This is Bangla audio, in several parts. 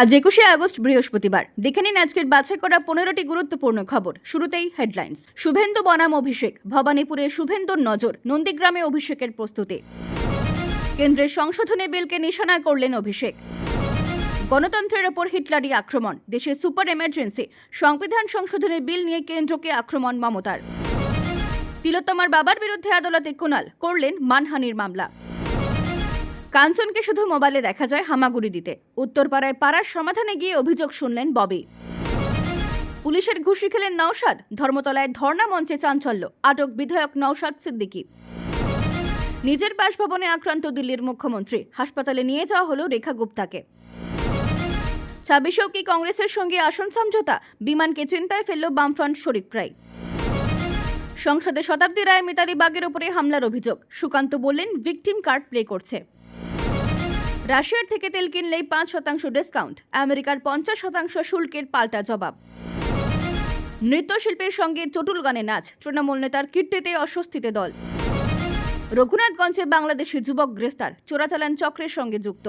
আজ একুশে আগস্ট, বৃহস্পতিবার। দেখে নিন আজকের বাছাই করা পনেরোটি গুরুত্বপূর্ণ খবর। শুরুতেই হেডলাইন্স। শুভেন্দু বনাম অভিষেক ভবানীপুরে শুভেন্দুর নজর, নন্দীগ্রামে অভিষেকের প্রস্তুতি। কেন্দ্রের সংশোধনী বিলকে নিশানা করলেন অভিষেক। গণতন্ত্রের ওপর হিটলারি আক্রমণ। দেশে সুপার এমার্জেন্সি। সংবিধান সংশোধনী বিল নিয়ে কেন্দ্রকে আক্রমণ মমতার। তিলোত্তমার বাবার বিরুদ্ধে আদালতে কুণাল, করলেন মানহানির মামলা। কাঞ্চনকে শুধু মোবাইলে দেখা যায় হামাগুড়ি দিতে। উত্তরপাড়ায় পাড়ার সমাধানে গিয়ে অভিযোগ শুনলেন ববি। পুলিশের ঘুষি খেলেন নওশাদ, ধর্মতলায় ধর্ণা মঞ্চে চাঞ্চল্য, আটক বিধায়ক নওশাদ সিদ্দিকী। নিজের বাসভবনে আক্রান্ত দিল্লির মুখ্যমন্ত্রী, হাসপাতালে নিয়ে যাওয়া হলো রেখা গুপ্তাকে। ছাব্বিশেও কি কংগ্রেসের সঙ্গে আসন সমঝোতা, বিমানকে চিন্তায় ফেলল বামফ্রন্ট শরিক প্রায় সংসদে শতাব্দী রায় মিতালি বাগের উপরে হামলার অভিযোগ, সুকান্ত বললেন ভিকটিম কার্ড প্লে করছে। রাশিয়ার থেকে তেল কিনলেই পাঁচ শতাংশ ডিসকাউন্ট। আমেরিকার পঞ্চাশ শতাংশ শুল্কের পাল্টা জবাব। নৃত্যশিল্পীর সঙ্গে চটুল গানে নাচ, তৃণমূল নেতার কীর্তিতে অস্বস্তিতে দল। রঘুনাথগঞ্জে বাংলাদেশি যুবক গ্রেফতার, চোরাচালান চক্রের সঙ্গে যুক্ত।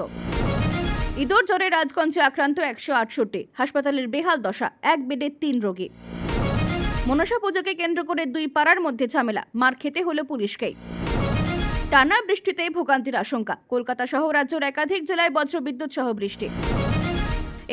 ইঁদুর জ্বরে রাজগঞ্জে আক্রান্ত একশো আটষট্টি, হাসপাতালের বেহাল দশা, এক বেডে তিন রোগী। মনসা পুজোকে কেন্দ্র করে দুই পাড়ার মধ্যে ঝামেলা, মার খেতে হলো পুলিশকেই। টানা বৃষ্টিতে ভোগান্তির আশঙ্কা। কলকাতা সহ রাজ্যের একাধিক জেলায় বজ্রবিদ্যুৎ সহ বৃষ্টি।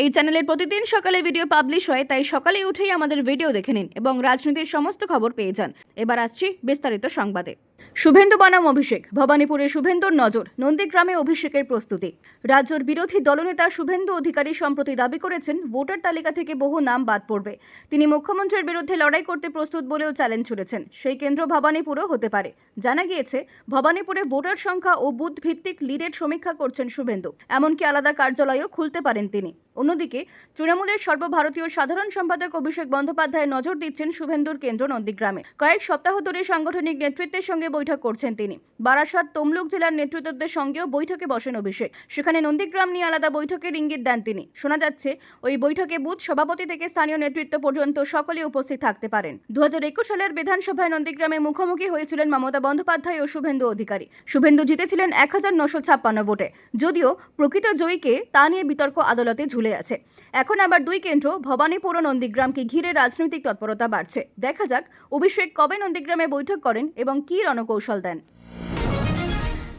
এই চ্যানেলের প্রতিদিন সকালে ভিডিও পাবলিশ হয়, তাই সকালে উঠেই আমাদের ভিডিও দেখে নিন এবং রাজনীতির সমস্ত খবর পেয়ে যান। এবার আসছি বিস্তারিত সংবাদে। শুভেন্দু বনাম অভিষেক ভবানীপুরে শুভেন্দুর নজর, নন্দীগ্রামে অভিষেকের প্রস্তুতি। রাজ্যের বিরোধী দলনেতা শুভেন্দু অধিকারী সম্প্রতি দাবি করেছেন, ভোটার তালিকা থেকে বহু নাম বাদ পড়বে। তিনি মুখ্যমন্ত্রীর বিরুদ্ধে লড়াই করতে প্রস্তুত বলেও চ্যালেঞ্জ ছুড়েছেন। সেই কেন্দ্র ভবানীপুরও হতে পারে। জানা গিয়েছে, ভবানীপুরে ভোটার সংখ্যা ও বুথ ভিত্তিক লিডের সমীক্ষা করছেন শুভেন্দু। এমনকি আলাদা কার্যালয়ও খুলতে পারেন তিনি। অন্যদিকে, তৃণমূলের সর্বভারতীয় সাধারণ সম্পাদক অভিষেক বন্দ্যোপাধ্যায় নজর দিচ্ছেন শুভেন্দুর কেন্দ্র নন্দীগ্রামে। কয়েক সপ্তাহ ধরে সাংগঠনিক নেতৃত্বের সঙ্গে বৈঠক করছেন তিনি। বারাসাত তমলুক জেলার নেতৃত্বদের সঙ্গেও বৈঠকে বসেন অভিষেক। সেখানে নন্দীগ্রাম নিয়ে আলাদা বৈঠকের ইঙ্গিত দেন তিনি। শোনা যাচ্ছে, ওই বৈঠকে বুথ সভাপতি থেকে স্থানীয় নেতৃত্ব পর্যন্ত সকলে উপস্থিত থাকতে পারেন। দুহাজার একুশ সালের বিধানসভায় নন্দীগ্রামে মুখোমুখি হয়েছিলেন মমতা বন্দ্যোপাধ্যায় ও শুভেন্দু অধিকারী। শুভেন্দু জিতেছিলেন এক হাজার নশো ছাপ্পান্ন ভোটে। যদিও প্রকৃত জয়ীকে তা নিয়ে বিতর্ক আদালতে ঝুলে আছে। এখন আবার দুই কেন্দ্র ভবানীপুর ও নন্দীগ্রামকে ঘিরে রাজনৈতিক তৎপরতা বাড়ছে। দেখা যাক, অভিষেক কবে নন্দীগ্রামে বৈঠক করেন এবং কী রণকৌশল দেন।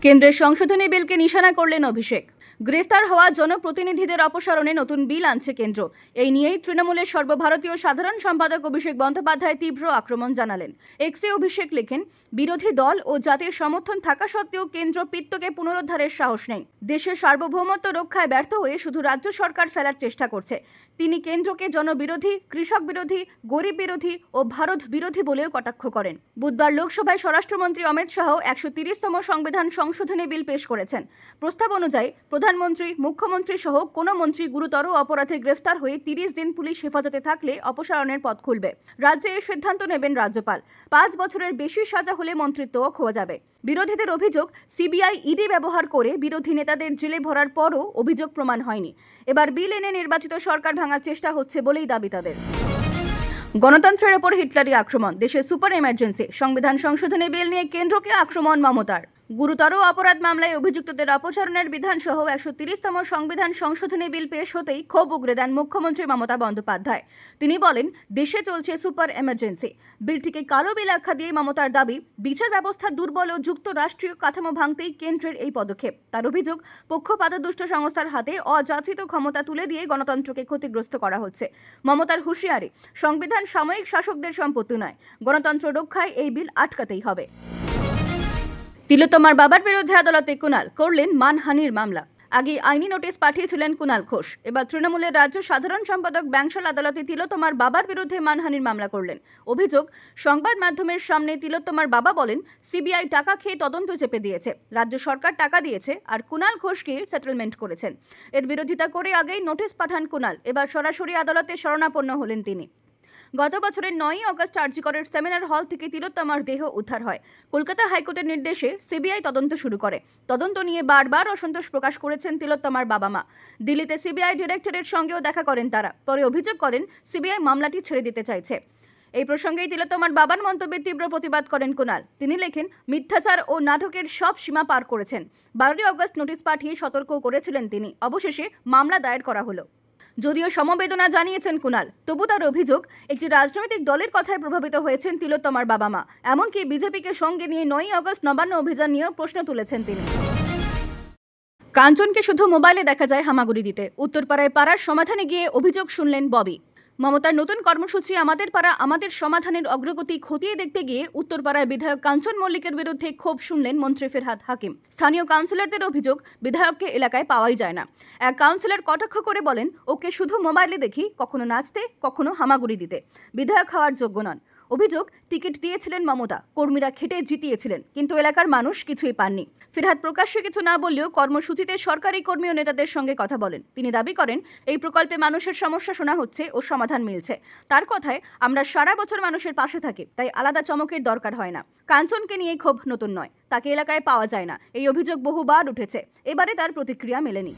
কেন্দ্রের সংশোধনী বিলকে নিশানা করলেন অভিষেক। গ্রেফতার হওয়া জনপ্রতিনিধিদের অপসারণে নতুন বিল আনছে কেন্দ্র। এই নিয়েই তৃণমূলের সর্বভারতীয় সাধারণ সম্পাদক অভিষেক বন্দ্যোপাধ্যায় তীব্র আক্রমণ জানালেন। এক্সে অভিষেক লেখেন, বিরোধী দল ও জাতির সমর্থন থাকা সত্ত্বেও কেন্দ্র পিত্তকে পুনরুদ্ধারের সাহস নেই। দেশের সার্বভৌমত্ব রক্ষায় ব্যর্থ হয়ে শুধু রাজ্য সরকার ফেলার চেষ্টা করছে। তিনি কেন্দ্রকে জনবিরোধী কৃষক বিরোধী গরিব বিরোধী ও ভারত বিরোধী বলেও কটাক্ষ করেন। বুধবার লোকসভায় স্বরাষ্ট্রমন্ত্রী অমিত শাহ একশো তিরিশতম সংবিধান সংশোধনী বিল পেশ করেছেন। প্রস্তাব অনুযায়ী প্রধানমন্ত্রী, মুখ্যমন্ত্রী সহ কোনো মন্ত্রী গুরুতর অপরাধে গ্রেফতার হয়ে তিরিশ দিন পুলিশ হেফাজতে থাকলে অপসারণের পথ খুলবে। রাজ্যে এর সিদ্ধান্ত নেবেন রাজ্যপাল। পাঁচ বছরের বেশি সাজা হলে মন্ত্রিত্বও খোয়া যাবে। বিরোধীদের অভিযোগ সিবিআই ইডি ব্যবহার করে বিরোধী নেতাদের জেলে ভরার পরও অভিযোগ প্রমাণ হয়নি। এবার বিল এনে নির্বাচিত সরকার ভাঙার চেষ্টা হচ্ছে বলেই দাবি তাদের। গণতন্ত্রের ওপর হিটলারি আক্রমণ দেশে সুপার এমার্জেন্সি, সংবিধান সংশোধনী বিল নিয়ে কেন্দ্রকে আক্রমণ মমতার। গুরুতর অপরাধ মামলায় অভিযুক্তদের অপসারণের বিধান সহ একশো তিরিশতম সংবিধান সংশোধনী বিল পেশ হতেই ক্ষোভ উগরে দেন মুখ্যমন্ত্রী মমতা বন্দ্যোপাধ্যায়। তিনি বলেন, দেশে চলছে সুপার এমার্জেন্সি। বিলটিকে কালো বিল আখ্যা দিয়ে মমতার দাবি, বিচার ব্যবস্থা দুর্বল ও যুক্তরাষ্ট্রীয় কাঠামো ভাঙতেই কেন্দ্রের এই পদক্ষেপ। তার অভিযোগ, পক্ষপাতদুষ্ট সংস্থার হাতে অযাচিত ক্ষমতা তুলে দিয়ে গণতন্ত্রকে ক্ষতিগ্রস্ত করা হচ্ছে। মমতার হুঁশিয়ারি, সংবিধান সাময়িক শাসকদের সম্পত্তি নয়। গণতন্ত্র রক্ষায় এই বিল আটকাতেই হবে। তিলোত্তমার বাবার বিরুদ্ধে আদালতে কুণাল করলেন মানহানির মামলা। আগে আইনি নোটিশ পাঠিয়েছিলেন কুণাল ঘোষ। এবার তৃণমূলের রাজ্য সাধারণ সম্পাদক ব্যাংশাল আদালতে তিলোত্তমার বাবার বিরুদ্ধে মানহানির মামলা করলেন। অভিযোগ, সংবাদ মাধ্যমের সামনে তিলোত্তমার বাবা বলেন, সিবিআই টাকা খেয়ে তদন্ত চেপে দিয়েছে। রাজ্য সরকার টাকা দিয়েছে আর কুণাল ঘোষকে সেটেলমেন্ট করেছেন। এর বিরোধিতা করে আগেই নোটিশ পাঠান কুণাল এবার সরাসরি আদালতে শরণাপন্ন হলেন তিনি। গত বছরের নয়ই অগস্ট আর্জিকরের সেমিনার হল থেকে তিলোত্তমার দেহ উদ্ধার হয়। কলকাতা হাইকোর্টের নির্দেশে সিবিআই তদন্ত শুরু করে। তদন্ত নিয়ে বারবার অসন্তোষ প্রকাশ করেছেন তিলোত্তমার বাবা মা। দিল্লিতে সিবিআই ডিরেক্টরের সঙ্গেও দেখা করেন তারা। পরে অভিযোগ করেন, সিবিআই মামলাটি ছেড়ে দিতে চাইছে। এই প্রসঙ্গেই তিলোত্তমার বাবার মন্তব্যের তীব্র প্রতিবাদ করেন কুণাল। তিনি লেখেন, মিথ্যাচার ও নাটকের সব সীমা পার করেছেন। বারোই অগস্ট নোটিশ পাঠিয়ে সতর্ক করেছিলেন তিনি। অবশেষে মামলা দায়ের করা হলো। যদিও সমবেদনা জানিয়েছেন কুনাল, তবু তার অভিযোগ, একটি রাজনৈতিক দলের কথায় প্রভাবিত হয়েছেন তিলোত্তমার বাবা মা। এমনকি বিজেপিকে সঙ্গে নিয়ে নয়ই আগস্ট নবান্ন অভিযান নিয়েও প্রশ্ন তুলেছেন তিনি। কাঞ্চনকে শুধু মোবাইলে দেখা যায় হামাগুড়ি দিতে। উত্তরপাড়ায় পাড়ার সমাধানে গিয়ে অভিযোগ শুনলেন ববি। মমতার নতুন কর্মসূচি আমাদের পাড়া, আমাদের সমাধানের অগ্রগতি খতিয়ে দেখতে গিয়ে উত্তরপাড়ায় বিধায়ক কাঞ্চন মল্লিকের বিরুদ্ধে ক্ষোভ শুনলেন মন্ত্রী ফেরহাদ হাকিম। স্থানীয় কাউন্সিলরদের অভিযোগ, বিধায়ককে এলাকায় পাওয়াই যায় না। এক কাউন্সিলর কটাক্ষ করে বলেন, ওকে শুধু মোবাইলে দেখি, কখনো নাচতে, কখনো হামাগুড়ি দিতে। বিধায়ক হওয়ার যোগ্য নন। অভিযোগ, টিকিট দিয়েছিলেন মমতা। কর্মীরা খেটে জিতিয়েছিলেন, কিন্তু এলাকার মানুষ কিছুই পাননি। ফিরহাদ প্রকাশ্যে কিছু না বললেও কর্মসূচিতে সরকারি কর্মী ও নেতাদের সঙ্গে কথা বলেন। তিনি দাবি করেন, এই প্রকল্পে মানুষের সমস্যা শোনা হচ্ছে ও সমাধান মিলছে। তার কথায়, আমরা সারা বছর মানুষের পাশে থাকি, তাই আলাদা চমকের দরকার হয় না। কাঞ্চনকে নিয়ে ক্ষোভ নতুন নয়, তাকে এলাকায় পাওয়া যায় না। এই অভিযোগ বহুবার উঠেছে, এবারে তার প্রতিক্রিয়া মেলেনি।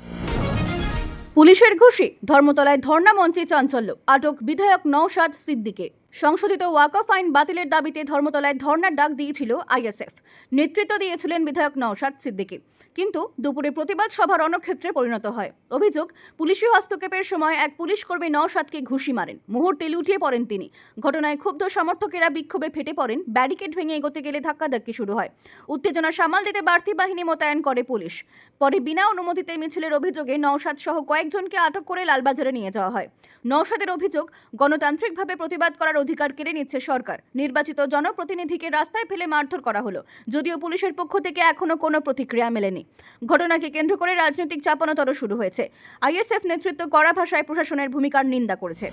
পুলিশের ঘুষি, ধর্মতলায় ধর্ণা মঞ্চে চাঞ্চল্য, আটক বিধায়ক নওশাদ সিদ্দিকে। সংশোধিত ওয়াকফ আইন বাতিলের দাবিতে ধর্মতলায় ধর্নার ডাক দিয়েছিল আইএসএফ। নেতৃত্ব দিয়েছিলেন বিধায়ক নওশাদ সিদ্দিকি। কিন্তু দুপুরে প্রতিবাদ সভা রণক্ষেত্রে পরিণত হয়। অভিযোগ, পুলিশি হস্তক্ষেপের সময় এক পুলিশ কর্মী নওশাদকে ঘুষি মারেন। মুহূর্তে লুটিয়ে পড়েন তিনি। ঘটনায় ক্ষুব্ধ সমর্থকেরা বিক্ষোভে ফেটে পড়েন। ব্যারিকেড ভেঙে এগোতে গেলে ধাক্কাধাক্কি শুরু হয়। উত্তেজনা সামাল দিতে বাড়তি বাহিনী মোতায়েন করে পুলিশ। পরে বিনা অনুমতিতে মিছিলের অভিযোগে নওশাদ সহ কয়েকজনকে আটক করে লালবাজারে নিয়ে যাওয়া হয়। নওশাদের অভিযোগ, গণতান্ত্রিকভাবে প্রতিবাদ করার অধিকার কেড়ে নিচ্ছে সরকার। নির্বাচিত জনপ্রতিনিধিকে রাস্তায় ফেলে মারধর করা হলো। যদিও পুলিশের পক্ষ থেকে এখনও কোনো প্রতিক্রিয়া মেলেনি। ঘটনাকে কেন্দ্র করে রাজনৈতিক চাপানোতর শুরু হয়েছে। আইএসএফ নেতৃত্ব কড়া ভাষায় প্রশাসনের ভূমিকার নিন্দা করেছে।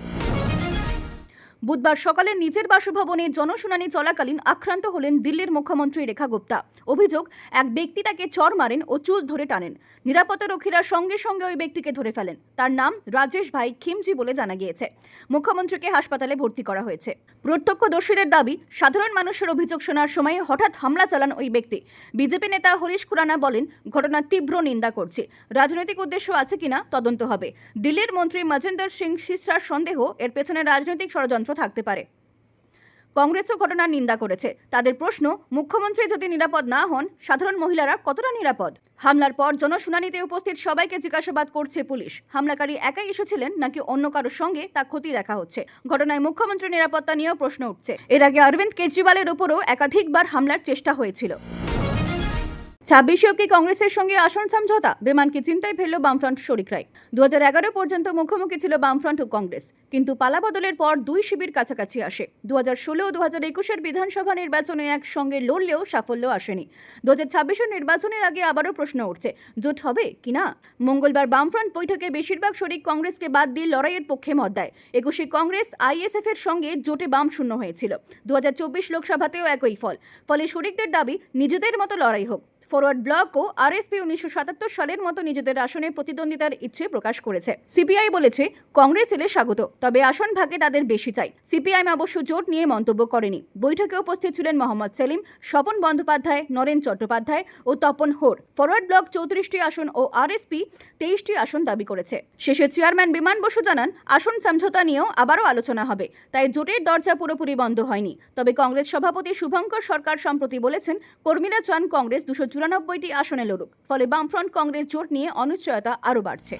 বুধবার সকালে নিজের বাসভবনে জনশুনানি চলাকালীন আক্রান্ত হলেন দিল্লির মুখ্যমন্ত্রী রেখা গুপ্তা। অভিযোগ, এক ব্যক্তি তাকে চর মারেন ও চুল ধরে টানেন। নিরাপত্তা রক্ষীরা সঙ্গে সঙ্গে ওই ব্যক্তিকে ধরে ফেলেন। তার নাম রাজেশ ভাই খিমজি বলে জানা গিয়েছে। মুখ্যমন্ত্রীকে হাসপাতালে ভর্তি করা হয়েছে। প্রত্যক্ষদর্শীদের দাবি, সাধারণ মানুষের অভিযোগ শোনার সময় হঠাৎ হামলা চালান ওই ব্যক্তি। বিজেপি নেতা হরিশ খুরানা বলেন ঘটনার তীব্র নিন্দা করছে। রাজনৈতিক উদ্দেশ্য আছে কিনা তদন্ত হবে। দিল্লির মন্ত্রী মজেন্দর সিং সিসরার সন্দেহ, এর পেছনে রাজনৈতিক ষড়যন্ত্র থাকতে পারে। কংগ্রেসও ঘটনার নিন্দা করেছে। তাদের প্রশ্ন, মুখ্যমন্ত্রী যদি নিরাপদ না হন, সাধারণ মহিলারা কতটা নিরাপদ? হামলার পর জনশুনানিতে উপস্থিত সবাইকে জিজ্ঞাসাবাদ করছে পুলিশ। হামলাকারী একাই এসেছিলেন নাকি অন্য কারোর সঙ্গে তা ক্ষতি দেখা হচ্ছে? ঘটনায় মুখ্যমন্ত্রী নিরাপত্তা নিয়েও প্রশ্ন উঠছে। এর আগে অরবিন্দ কেজরিওয়ালের উপরও একাধিকবার হামলার চেষ্টা হয়েছিল। ছাব্বিশেও কি কংগ্রেসের সঙ্গে আসন সমঝোতা। বিমানকে চিন্তায় ফেলল বামফ্রন্ট শরিকরাই দু পর্যন্ত মুখোমুখি ছিল বামফ্রন্ট ও কংগ্রেস। কিন্তু পালাবদলের পর দুই শিবির কাছাকাছি আসে। দু হাজার ষোলো দু হাজার একুশের বিধানসভা নির্বাচনে একসঙ্গে লড়লেও সাফল্য আসেনি। দু হাজার ছাব্বিশের নির্বাচনের আগে আবারও প্রশ্ন উঠছে, জোট হবে কি না? মঙ্গলবার বামফ্রন্ট বৈঠকে বেশিরভাগ শরিক কংগ্রেসকে বাদ দিয়ে লড়াইয়ের পক্ষে মত দেয়। একুশে কংগ্রেস আইএসএফ এর সঙ্গে জোটে বাম শূন্য হয়েছিল। দু হাজার চব্বিশ লোকসভাতেও একই ফল। ফলে শরিকদের দাবি, নিজেদের মতো লড়াই হোক। ফরওয়ার্ড ব্লক ও আরএসপি উনিশশো সাতাত্তর সালের মতো নিজেদের আসনে প্রতিদ্বন্দ্বিতার ইচ্ছে প্রকাশ করেছে। সিপিআই বলেছে, কংগ্রেস এলে স্বাগত, তবে আসন ভাগে তাদের বেশি চাই। সিপিআইএম অবশ্য জোট নিয়ে মন্তব্য করেনি। বৈঠকে উপস্থিত ছিলেন মোহাম্মদ সেলিম, স্বপন বন্দ্যোপাধ্যায়, নরেন চট্টোপাধ্যায় ও তপন হোর। ফরওয়ার্ড ব্লক চৌত্রিশটি আসন ও আরএসপি তেইশটি আসন দাবি করেছে। শেষে চেয়ারম্যান বিমান বসু জানান, আসন সমঝোতা নিয়েও আবারও আলোচনা হবে, তাই জোটের দরজা পুরোপুরি বন্ধ হয়নি। তবে কংগ্রেস সভাপতি শুভঙ্কর সরকার সম্প্রতি বলেছেন, কর্মীরা চান কংগ্রেস দুশো চুরানব্বইটি আসনে লড়ুক ফলে বামফ্রন্ট কংগ্রেস জোট নিয়ে অনিশ্চয়তা আরও বাড়ছে।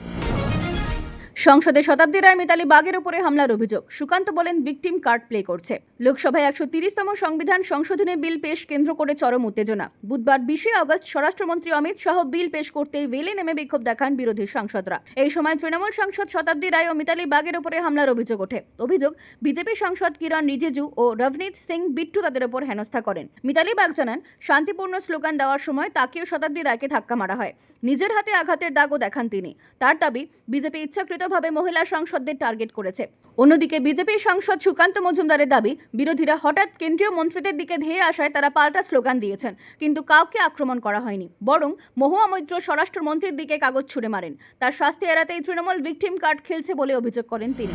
সংসদে শতাব্দী রায় মিতালি বাগের উপরে হামলার অভিযোগ। সুকান্ত বলেন ভিকটিম কার্ড প্লে করছে। লোকসভায় একশো তিরিশতম সংবিধান সংশোধনী বিল পেশ কেন্দ্র করে চরম উত্তেজনা। বুধবার বিশে আগস্ট স্বরাষ্ট্রমন্ত্রী অমিত শাহ বিল পেশ করতে বেলে নেমে বিক্ষোভ দেখান বিরোধী সাংসদরা। এই সময় তৃণমূল সাংসদ শতাব্দী রায় ও মিতালি বাগের উপরে হামলার অভিযোগ ওঠে। অভিযোগ, বিজেপি সাংসদ কিরণ রিজিজু ও রবনীত সিং বিট্টু তাদের উপর হেনস্থা করেন। মিতালি বাগ জানান, শান্তিপূর্ণ স্লোগান দেওয়ার সময় তাকেও শতাব্দী রায়কে ধাক্কা মারা হয়। নিজের হাতে আঘাতের দাগও দেখান তিনি। তার দাবি, বিজেপি ইচ্ছাকৃতভাবে মহিলা সংসদদের টার্গেট করেছে। অন্যদিকে বিজেপির সাংসদ সুকান্ত মজুমদারের দাবি, বিরোধীরা হঠাৎ কেন্দ্রীয় মন্ত্রীদের দিকে ধেয়ে আসায় তারা পাল্টা স্লোগান দিয়েছেন, কিন্তু কাউকে আক্রমণ করা হয়নি। বরং মহুয়া মৈত্র স্বরাষ্ট্রমন্ত্রীর দিকে কাগজ ছুড়ে মারেন। তার শাস্তি এড়াতেই তৃণমূল ভিকটিম কার্ড খেলছে বলে অভিযোগ করেন তিনি।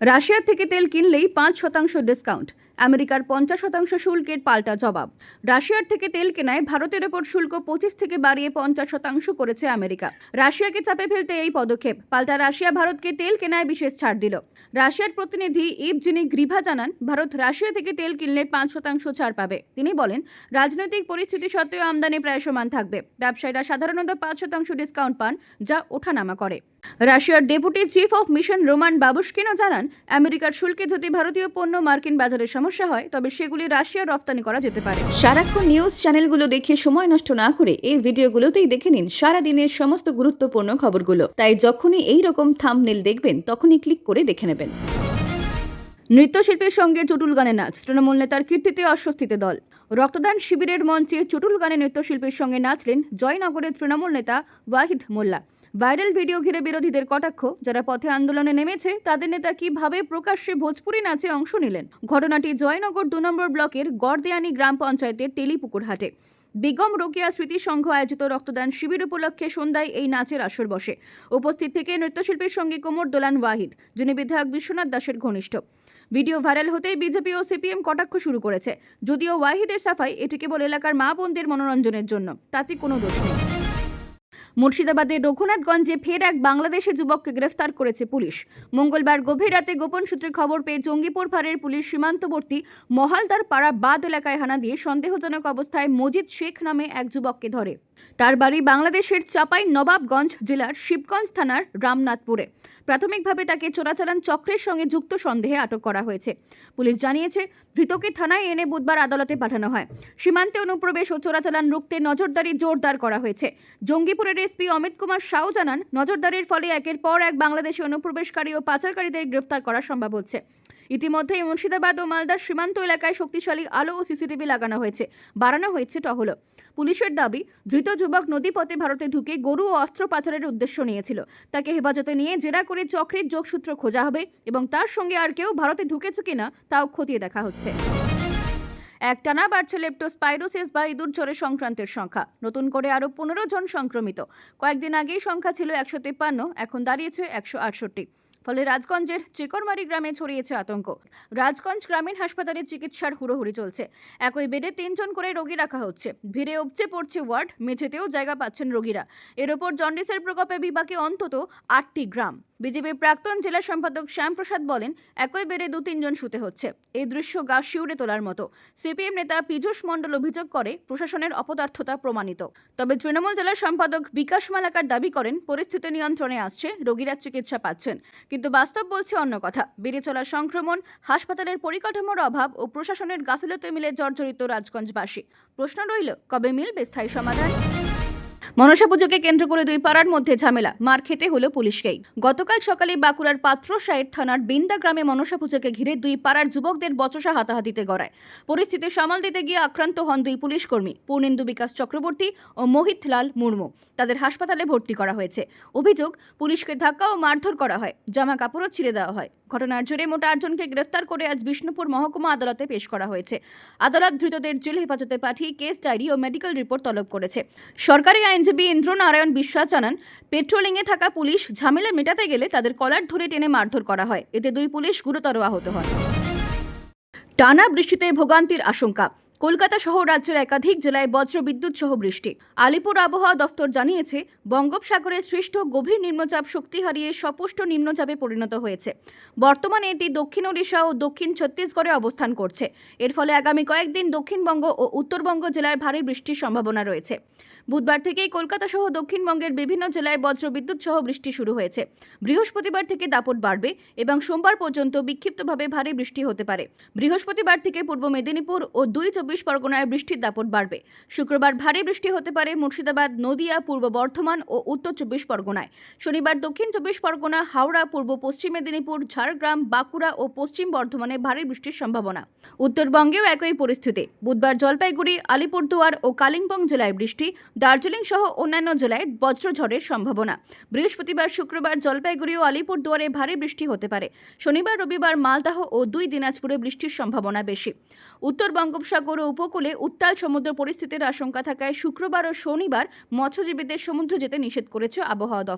রাশিয়ার থেকে তেল কিনলেই পাঁচ শতাংশ ডিসকাউন্ট। আমেরিকার পঞ্চাশ শতাংশ শুল্কের পাল্টা জবাব। রাশিয়ার থেকে তেল কেনায় ভারতের ওপর শুল্ক পঁচিশ থেকে বাড়িয়ে পঞ্চাশ শতাংশ করেছে আমেরিকা। রাশিয়াকে চাপে ফেলতে এই পদক্ষেপ। পাল্টা রাশিয়া ভারতকে তেল কেনায় বিশেষ ছাড় দিল। রাশিয়ার প্রতিনিধি ইভজিনি গ্রিভা জানান, ভারত রাশিয়া থেকে তেল কিনলে পাঁচ শতাংশ ছাড় পাবে। তিনি বলেন, রাজনৈতিক পরিস্থিতি সত্ত্বেও আমদানি প্রায় সমান থাকবে। ব্যবসায়ীরা সাধারণত পাঁচ শতাংশ ডিসকাউন্ট পান, যা ওঠানামা করে। রাশিয়ার deputy chief of mission Roman বাবুস্কিনও জানান আমেরিকার শুল্কে যদি ভারতীয় পণ্য মার্কিন বাজারে সমস্যা হয় তবে সেগুলি রাশিয়া রপ্তানি করা যেতে পারে। সারাক্ষণ নিউজ চ্যানেলগুলো দেখে সময় নষ্ট না করে এই ভিডিওগুলোতেই দেখে নিন সারাদিনের সমস্ত গুরুত্বপূর্ণ খবরগুলো। তাই যখনই এই রকম থামনেল দেখবেন তখনই ক্লিক করে দেখে নেবেন। নৃত্যশিল্পীর সঙ্গে চটুল গানে নাচ। তৃণমূল নেতার কীর্তিতে অস্বস্তিতে দল। রক্তদান শিবিরের মঞ্চে চটুল গানে নৃত্যশিল্পীর সঙ্গে নাচলেন জয়নগরের তৃণমূল নেতা ওয়াহিদ মোল্লা। ভাইরাল ভিডিও ঘিরে বিরোধীদের কটাক্ষ, যারা পথে আন্দোলনে নেমেছে, তাদের নেতা কীভাবে প্রকাশ্যে ভোজপুরি নাচে অংশ নিলেন? ঘটনাটি জয়নগর দু নম্বর ব্লকের গড়দেয়ানি গ্রাম পঞ্চায়েতের টেলিপুকুরহাটে বেগম রোকিয়া স্মৃতি সংঘ আয়োজিত রক্তদান শিবির উপলক্ষে সন্ধ্যায় এই নাচের আসর বসে। উপস্থিত থেকে নৃত্যশিল্পীর সঙ্গে কোমর দোলান ওয়াহিদ, যিনি বিধায়ক বিশ্বনাথ দাসের ঘনিষ্ঠ। ভিডিও ভাইরাল হতেই বিজেপি ও সিপিএম কটাক্ষ শুরু করেছে। যদিও ওয়াহিদের সাফাই, এটি কেবল এলাকার মা বোনদের মনোরঞ্জনের জন্য, তাতে কোনো দোষ নেই। মুর্শিদাবাদের রঘুনাথগঞ্জে ফের এক বাংলাদেশি যুবককে গ্রেফতার করেছে পুলিশ। মঙ্গলবার গভীর রাতে গোপন সূত্রে খবর পেয়ে জঙ্গিপুর ফাঁড়ের পুলিশ সীমান্তবর্তী মহালদার পাড়া বাদ এলাকায় হানা দিয়ে সন্দেহজনক অবস্থায় মজিদ শেখ নামে এক যুবককে ধরে। তার বাড়ি বাংলাদেশের চাপাই নবাবগঞ্জ জেলার শিবগঞ্জ থানার রামনাথপুরে। প্রাথমিকভাবে তাকে চোরাচালান চক্রের সঙ্গে যুক্ত সন্দেহে আটক করা হয়েছে। পুলিশ জানিয়েছে, ধৃতকে থানায় এনে বুধবার আদালতে পাঠানো হয়। সীমান্তে অনুপ্রবেশ ও চোরাচালান রুখতে নজরদারি জোরদার করা হয়েছে। জঙ্গিপুরের এসপি অমিত কুমার সাউ জানান, নজরদারির ফলে একের পর এক বাংলাদেশি অনুপ্রবেশকারী ও পাচারকারীদের গ্রেফতার করা সম্ভব হচ্ছে। ইতিমধ্যেই মুর্শিদাবাদ ও মালদার সীমান্ত এলাকায় শক্তিশালী আলো ও সিসিটিভি লাগানো হয়েছে, বাড়ানো হয়েছে টহল পুলিশের দাবি, ধৃত যুবক নদীপথে ভারতে ঢুকে গরু ও অস্ত্র পাচারের উদ্দেশ্য নিয়েছিল। তাকে হেফাজতে নিয়ে জেরা করে চক্রের যোগসূত্র খোঁজা হবে এবং তার সঙ্গে আর কেউ ভারতে ঢুকেছে কিনা তাও খতিয়ে দেখা হচ্ছে। একটানা বাড়ছে লেপ্টোস্পাইরোসিস বা ইঁদুর জ্বরের সংক্রান্তের সংখ্যা। নতুন করে আরও পনেরো জন সংক্রমিত। কয়েকদিন আগেই সংখ্যা ছিল একশো তিপ্পান্ন, এখন দাঁড়িয়েছে একশো আটষট্টি। ফলে রাজগঞ্জের চিকরমারি গ্রামে ছড়িয়েছে আতঙ্ক। রাজগঞ্জ গ্রামীণ হাসপাতালে চিকিৎসার হুড়োহুড়ি চলছে। একই বেডে তিনজন করে রোগী রাখা হচ্ছে। ভিড়ে উপচে পড়ছে ওয়ার্ড, মেঝেতেও জায়গা পাচ্ছেন রোগীরা। এর ওপর জন্ডিসের প্রকোপে বিপাকে অন্তত আটটি গ্রাম। বিজেপির প্রাক্তন জেলা সম্পাদক শ্যামপ্রসাদ বলেন, একই বেডে দু তিনজন শুতে হচ্ছে। এই দৃশ্য গা শিউরে তোলার মতো। সিপিএম নেতা পীযূষ মণ্ডল অভিযোগ করে, প্রশাসনের অপদার্থতা প্রমাণিত। তবে তৃণমূল জেলা সম্পাদক বিকাশ মালাকার দাবি করেন, পরিস্থিতি নিয়ন্ত্রণে আসছে, রোগীরা চিকিৎসা পাচ্ছেন। কিন্তু বাস্তব বলছে অন্য কথা। বেড়ে চলা সংক্রমণ, হাসপাতালের পরিকাঠামোর অভাব ও প্রশাসনের গাফিলতে মিলে জর্জরিত রাজগঞ্জবাসী। প্রশ্ন রইল, কবে মিলবে স্থায়ী সমাধান? মনসা পুজোকে কেন্দ্র করে দুই পাড়ার মধ্যে ঝামেলা। মার খেতে হলো পুলিশকেই। গতকাল সকালে বাঁকুড়ার পাত্রসাহের থানার বিন্দা গ্রামে মনসা পুজোকে ঘিরে দুই পাড়ার যুবকদের বচসা হাতাহাতিতে গড়ায়। পরিস্থিতি সামাল দিতে গিয়ে আক্রান্ত হন দুই পুলিশ কর্মী পূর্ণেন্দু বিকাশ চক্রবর্তী ও মোহিত লাল মুর্মু। তাদের হাসপাতালে ভর্তি করা হয়েছে। অভিযোগ, পুলিশকে ধাক্কা ও মারধর করা হয়, জামা কাপড়ও ছিঁড়ে দেওয়া হয়। ঘটনার জেরে মোটা আটজনকে গ্রেফতার করে আজ বিষ্ণুপুর মহকুমা আদালতে পেশ করা হয়েছে। আদালত ধৃতদের জেল হেফাজতে পাঠিয়ে কেস ডায়েরি ও মেডিকেল রিপোর্ট তলব করেছে। সরকারি আইনজীবী ইন্দ্রনারায়ণ বিশ্বাস জানান, পেট্রোলিংয়ে থাকা পুলিশ ঝামেলা মেটাতে গেলে তাদের কলার ধরে টেনে মারধর করা হয়। এতে দুই পুলিশ গুরুতর আহত হয় টানা বৃষ্টিতে ভোগান্তির আশঙ্কা। কলকাতা সহ রাজ্যের একাধিক জেলায় বজ্র বিদ্যুৎ সহ বৃষ্টি। আলিপুর আবহাওয়া দফতর জানিয়েছে, বঙ্গোপসাগরে সৃষ্ট গভীর নিম্নচাপ শক্তি হারিয়ে সপুষ্ট নিম্নচাপে পরিণত হয়েছে। বর্তমানে এটি দক্ষিণ ওড়িশা ও দক্ষিণ ছত্তিশগড়ে অবস্থান করছে। এর ফলে আগামী কয়েকদিন দক্ষিণবঙ্গ ও উত্তরবঙ্গ জেলায় ভারী বৃষ্টির সম্ভাবনা রয়েছে। বুধবার থেকেই কলকাতা সহ দক্ষিণবঙ্গের বিভিন্ন জেলায় বজ্র বিদ্যুৎ সহ বৃষ্টি শুরু হয়েছে। বৃহস্পতিবার থেকে দাপট বাড়বে এবং সোমবার পর্যন্ত বিক্ষিপ্তভাবে ভারী বৃষ্টি হতে পারে। বৃহস্পতিবার থেকে পূর্ব মেদিনীপুর ও দুই চব্বিশ পরগনায় বৃষ্টির দাপট বাড়বে। শুক্রবার ভারী বৃষ্টি হতে পারে মুর্শিদাবাদ, নদিয়া, পূর্ব বর্ধমান ও উত্তর চব্বিশ পরগনায়। শনিবার দক্ষিণ চব্বিশ পরগনা, হাওড়া, পূর্ব পশ্চিম মেদিনীপুর, ঝাড়গ্রাম, বাঁকুড়া ও পশ্চিম বর্ধমানে ভারী বৃষ্টির সম্ভাবনা। উত্তরবঙ্গেও একই পরিস্থিতি। বুধবার জলপাইগুড়ি, আলিপুরদুয়ার ও কালিম্পং জেলায় বৃষ্টি, দার্জিলিং সহ অন্যান্য জেলায় বজ্রঝড়ের সম্ভাবনা। বৃহস্পতিবার, শুক্রবার জলপাইগুড়ি ও আলিপুরদুয়ারে ভারী বৃষ্টি হতে পারে। শনিবার, রবিবার মালদাহ ও দুই দিনাজপুরে বৃষ্টির সম্ভাবনা বেশি। উত্তর বঙ্গোপসাগর ও উপকূলে উত্তাল সমুদ্র পরিস্থিতির আশঙ্কা থাকায় শুক্রবার ও শনিবার মৎস্যজীবীদের সমুদ্র যেতে নিষেধ করেছে আবহাওয়া দফতর।